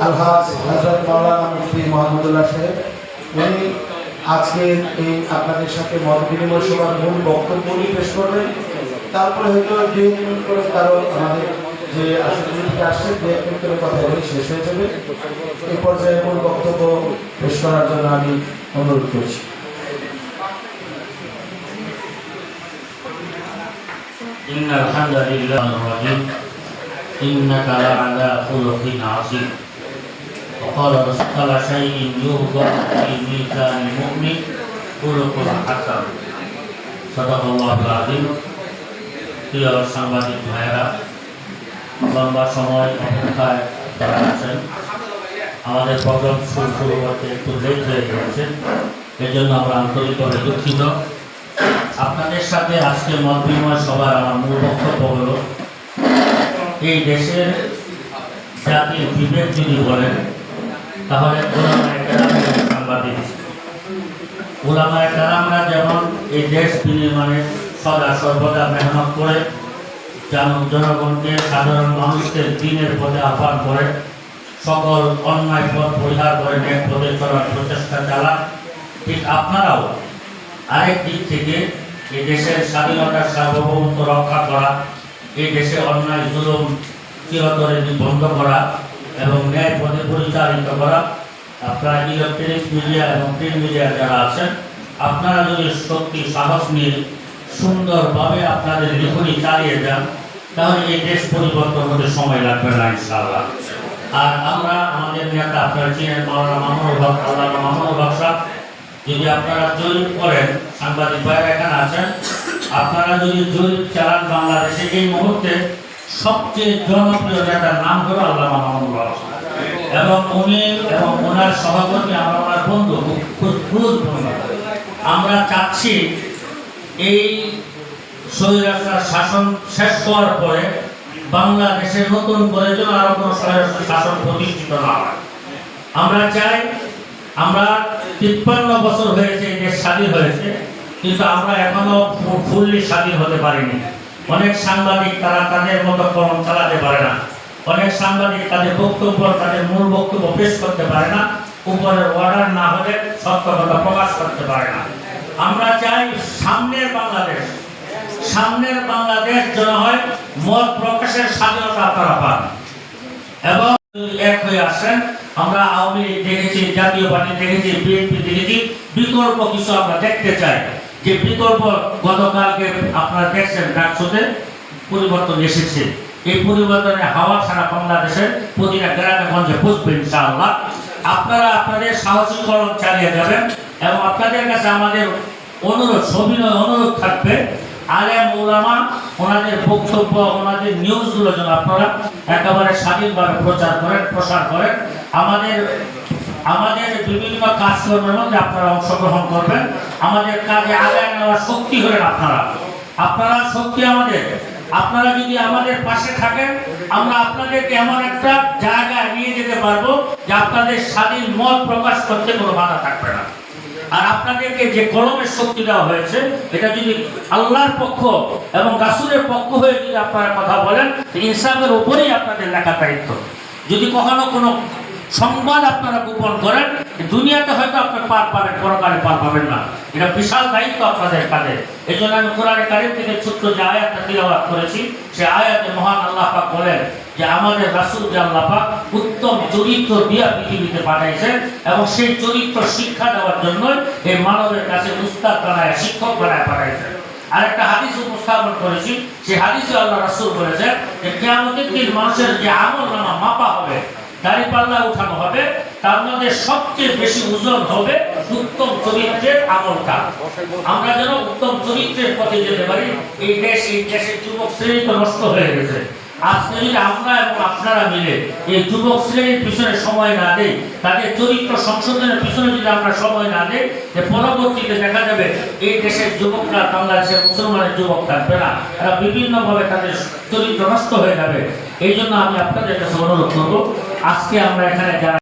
আলহাজ আজকে এই আপনাদের সাথে মত বিনিময় সভার মূল বক্তব্যগুলি পেশ করবেন। তারপরে হয়তো দু এক মিনিট করে কারো আমাদের যে আসনগুলি থেকে আসছে দু এক মিনিট করে কথা বলে শেষ হয়ে যাবে এই পর্যায়ে মূল বক্তব্য পেশ করার জন্য আমি অনুরোধ করছি إن الحمد لله الرحيم إنك لعلى خلق عظيم وقال رسول شيء يوضع في ميزان المؤمن خلق حسن صدق الله العظيم প্রিয় সাংবাদিক ভাইয়েরা, লম্বা সময় অপেক্ষায় তারা আছেন। আমাদের প্রোগ্রাম শুরু শুরু করতে একটু লেট হয়ে গেছে এই জন্য আমরা আন্তরিকভাবে দুঃখিত। আপনাদের সাথে আজকে মত বিনিময় সভার আমার মূল বক্তব্য হলো, এই দেশের জাতির বিবেক যদি বলেন তাহলে সাংবাদিক। ওলামায় কেরামরা যেমন এই দেশ বিনির্মাণে সদা সর্বদা মেহনত করে জনগণকে সাধারণ মানুষকে দিনের পথে আহ্বান করে, সকল অন্যায় পথ পরিহার করে ন্যায় পথে চলার প্রচেষ্টা চালান ঠিক আপনারাও আরেক দিক থেকে এই দেশের স্বাধীনতার সার্বভৌমত্ব রক্ষা করা এই দেশে অন্যায়, জুলুম চিরতরে বন্ধ করা এবং ন্যায় পথে পরিচালিত করা। আপনারা ইলেকট্রনিক্স মিডিয়া এবং প্রিন্ট মিডিয়া যারা আছেন, আপনারা যদি শক্তি সাহস নিয়ে সুন্দরভাবে আপনাদের লিখনি চালিয়ে যান, তাহলে এই দেশ পরিবর্তন হতে সময় লাগবে না, ইনশাআল্লাহ। আর আমরা, আমাদের নেতা আপনারা চিনেন, মাওলানা মামুনুল হক আল্লাহ মামুনুল হক সাহেব। যদি আপনারা জরিপ করেন, সাংবাদিক ভাইরা এখানে আছেন, আপনারা যদি জরিপ চালান বাংলাদেশে, এই মুহূর্তে সবচেয়ে জনপ্রিয় নেতার নাম হলো আল্লাহ মাহমুদ এবং উনি এবং ওনার সভাপতি আমরা ওনার বন্ধু, খুব বন্ধু আমরা চাচ্ছি এই স্বৈরাচার শাসন শেষ হওয়ার পরে বাংলাদেশের নতুন করে যেন আরও কোনো স্বৈরাচার শাসন প্রতিষ্ঠিত না হয়। আমরা চাই আমরা তিপ্পান্ন বছর হয়েছে দেশ স্বাধীন হয়েছে, কিন্তু আমরা এখনও ফুললি স্বাধীন হতে পারিনি। অনেক সাংবাদিক তারা তাদের মতো কলম চালাতে পারে না। অনেক সাংবাদিক তাদের বক্তব্য, তাদের মূল বক্তব্য পেশ করতে পারে না। উপরের অর্ডার না হলে সত্য কথা প্রকাশ করতে পারে না। আমরা চাই সামনের বাংলাদেশ। সামনের বাংলাদেশ যেন হয় মত প্রকাশের স্বাধীনতা আপনারা পান এবং এক হয়ে আসেন, আমরা আওয়ামী লীগ দেখেছি, জাতীয় পার্টি দেখেছি, বিএনপি দেখেছি, বিকল্প কিছু আমরা দেখতে চাই। যে বিকল্প গতকালকে আপনারা দেখছেন ডাকসুতে, পরিবর্তন এসেছে। এই পরিবর্তনের হাওয়া সারা বাংলাদেশের প্রতিটা গ্রামে গঞ্জে বুঝবেন ইনশাআল্লাহ। আপনারা আপনাদের সাহসী কলম চালিয়ে যাবেন। এবং আপনাদের কাছে আমাদের অনুরোধ, সবিনয় অনুরোধ থাকবে আলেম ওলামা ওনাদের বক্তব্য, ওনাদের নিউজগুলো যেন আপনারা একেবারে স্বাধীনভাবে প্রচার করেন, প্রসার করেন। আমাদের আমাদের বিভিন্ন কাজকর্মের মধ্যে আপনারা অংশগ্রহণ করবেন। আমাদের কাজে নেওয়ার শক্তি হলেন আপনারা। আপনারা শক্তি আমাদের। আপনারা যদি আমাদের পাশে থাকেন, আমরা আপনাদেরকে এমন একটা জায়গায় নিয়ে যেতে পারব যে আপনাদের স্বাধীন মত প্রকাশ করতে কোনো বাধা থাকবে না। আর আপনাদেরকে যে কলমের শক্তি দেওয়া হয়েছে, এটা যদি আল্লাহর পক্ষ এবং রাসুলের পক্ষ হয়ে যদি আপনারা কথা বলেন ইনসাফের উপরেই আপনাদের লেখা দায়িত্ব। যদি কখনো কোনো সংবাদ আপনারা গোপন করেন দুনিয়াতে হয়তো আপনি পার পাবেন, পরকালে পার পাবেন না। এটা বিশাল দায়িত্ব আপনাদের কাছে এই জন্য আমি কোরআনে কারিম থেকে ছোট্ট যে আয়াতটা তিলাবাত করেছি, সে আয়াতে মহান আল্লাহ বলেন যে আমাদের রাসুল আল্লাহ উত্তম চরিত্র দিয়া পৃথিবীতে পাঠাইছেন এবং সেই চরিত্র শিক্ষা দেওয়ার জন্য এই মানবের কাছে উস্তাদ বানায়, শিক্ষক বানায় পাঠাইছেন। আরেকটা হাদিস উপস্থাপন করেছি, সেই হাদিসে আল্লাহ রাসূল বলেছেন যে কিয়ামতের দিন মানুষের যে আমল নামা মাপা হবে উঠানো হবে, তার মধ্যে সবচেয়ে বেশি ওজন হবে উত্তম চরিত্রের আমলটা। আমরা যেন উত্তম চরিত্রের পথে যেতে পারি, এই দেশ, এই দেশের যুবক শ্রেণি তো নষ্ট হয়ে গেছে। আজকে যদি আমরা এবং আপনারা মিলে এই যুবক শ্রেণির পিছনে সময় না দেই, তাদের চরিত্র সংশোধনের পিছনে যদি আমরা সময় না যে পরবর্তীতে দেখা যাবে এই দেশের যুবকরা, বাংলাদেশের মুসলমানের যুবক থাকবে না। এরা বিভিন্নভাবে তাদের চরিত্র নষ্ট হয়ে যাবে। এই জন্য আমি আপনাদের কাছে অনুরোধ আজকে আমরা এখানে যারা